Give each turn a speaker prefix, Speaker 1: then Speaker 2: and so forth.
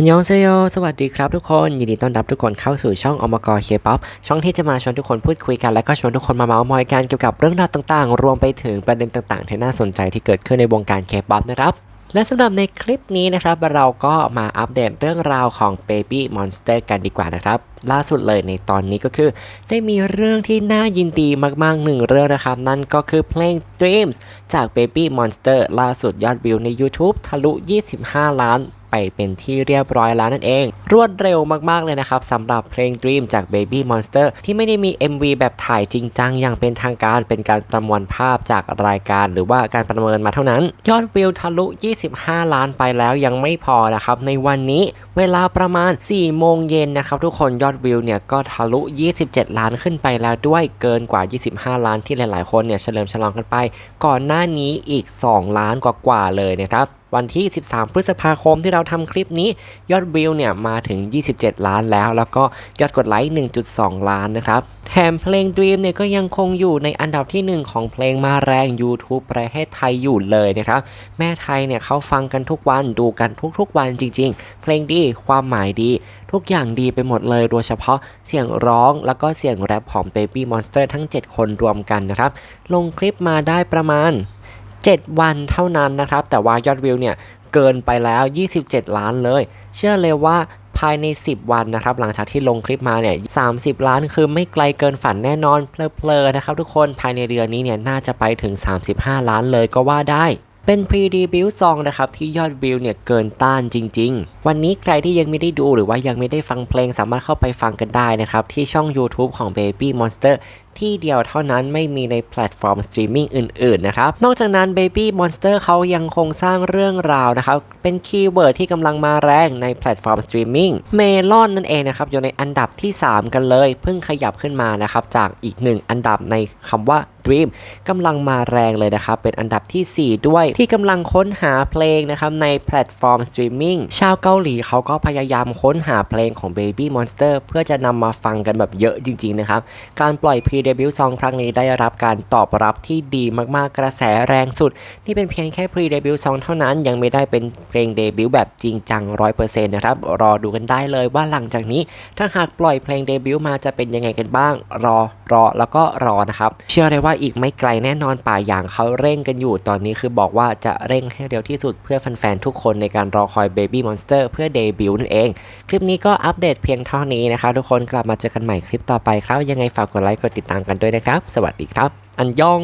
Speaker 1: ฮันยองเซโยสวัสดีครับทุกคน ยินดีต้อนรับทุกคนเข้าสู่ช่องอมกรเคป๊อปช่องที่จะมาชวนทุกคนพูดคุยกัน และก็ชวนทุกคนมาเมาส์มอยกันเกี่ยวกับเรื่องราวต่างๆ รวมไปถึงประเด็นต่างๆ ที่น่าสนใจที่เกิดขึ้นในวงการเคป๊อปนะครับ และสำหรับในคลิปนี้นะครับ เราก็มาอัปเดตเรื่องราวของ Baby Monster กันดีกว่านะครับล่าสุดเลยในตอนนี้ก็คือ ได้มีเรื่องที่น่ายินดีมากๆหนึ่งเรื่องนะครับ นั่นก็คือเพลง Dreams จาก Baby Monster ล่าสุดยอดวิวใน YouTube ทะลุ 25 ล้าน ไปเป็นที่เรียบร้อยแล้วนั่นเอง รวดเร็วมากๆเลยนะครับสำหรับเพลง Dream จาก Baby Monster ที่ไม่ได้มี MV แบบถ่ายจริงจังอย่างเป็นทางการเป็นการประมวลภาพจากรายการ หรือว่าการประเมินมาเท่านั้น ยอดวิวทะลุ 25 ล้านไปแล้วยังไม่พอนะครับ ในวันนี้เวลาประมาณ 4 โมงเย็นนะครับ ทุกคนยอดวิวเนี่ยก็ทะลุ 27 ล้านขึ้นไปแล้วด้วยเกินกว่า 25 ล้านที่หลาย ๆ คนเนี่ยเฉลิมฉลองกันไป ก่อนหน้านี้อีก 2 ล้านกว่าๆเลยนะครับ วันที่ 13 พฤษภาคมที่เราทำคลิปนี้ยอดวิวเนี่ยมาถึง 27 ล้านแล้ว แล้วก็ยอดกดไลค์ 1.2 ล้านนะครับ แถมเพลง Dream เนี่ยก็ยังคงอยู่ในอันดับที่ 1 ของเพลงมาแรง YouTube ประเทศไทยอยู่เลยนะครับ แม่ไทยเนี่ยเขาฟังกันทุกวันดูกันทุกๆวันจริง ๆ เพลงดีความหมายดี ทุกอย่างดีไปหมดเลยโดยเฉพาะเสียงร้องแล้วก็เสียงแรปของ Baby Monster ทั้ง 7 คนรวมกันนะครับ ลงคลิปมาได้ประมาณ 7 วันเท่านั้นนะครับ แต่ว่ายอดวิวเนี่ยเกินไปแล้ว 27 ล้านเลย เชื่อเลยว่าภายใน 10 วันนะครับ หลังจากที่ลงคลิปมาเนี่ย 30 ล้านคือไม่ไกลเกินฝันแน่นอน เพลอๆนะครับทุกคน ภายในเดือนนี้เนี่ยน่าจะไปถึง 35 ล้านเลยก็ว่าได้ เป็น pre debut song นะครับที่ยอดวิวเนี่ยเกินต้านจริง ๆ วันนี้ใครที่ยังไม่ได้ดูหรือว่ายังไม่ได้ฟังเพลงสามารถเข้าไปฟังกันได้นะครับ ที่ช่อง YouTube ของ Baby Monster ที่เดียวเท่านั้นไม่มีในแพลตฟอร์มสตรีมมิ่งอื่น ๆ นะครับ นอกจากนั้น Baby Monster เขายังคงสร้างเรื่องราวนะครับ เป็นคีย์เวิร์ดที่กำลังมาแรงในแพลตฟอร์มสตรีมมิ่งเมลอนนั่นเองนะครับ อยู่ในอันดับที่ 3 กันเลย เพิ่งขยับขึ้นมานะครับ จากอีกหนึ่งอันดับในคำว่า Dream กำลังมาแรงเลยนะครับ เป็นอันดับที่ 4 ด้วยที่กำลังค้นหาเพลงนะครับในแพลตฟอร์มสตรีมมิ่งชาวเกาหลีเขาก็พยายามค้นหาเพลงของ Baby Monster เพื่อจะนำมาฟังกันแบบเยอะจริงๆนะครับ การปล่อย pre debut song ครั้งนี้ได้รับการตอบรับที่ดีมากๆกระแสแรงสุด นี่เป็นเพียงแค่ pre debut song เท่านั้นยังไม่ได้เป็นเพลงเดบิวต์แบบจริงจัง 100%นะครับ รอดูกันได้เลยว่าหลังจากนี้ ถ้าหากปล่อยเพลงเดบิวต์มาจะเป็นยังไงกันบ้าง รอรอแล้วก็รอนะครับ เชื่อเลยว่าอีกไม่ไกลแน่นอนป่าอย่างเขาเร่งกันอยู่ตอนนี้คือบอกว่าจะเร่งให้เร็วที่สุดเพื่อแฟนๆทุกคนในการรอคอย Baby Monster เพื่อเดบิวต์นั่นเอง คลิปนี้ก็อัปเดตเพียงเท่านี้นะคะ ทุกคนกลับมาเจอกันใหม่คลิปต่อไปครับ ยังไงฝากกดไลค์กดติดตามกันด้วยนะครับ สวัสดีครับ อันยอง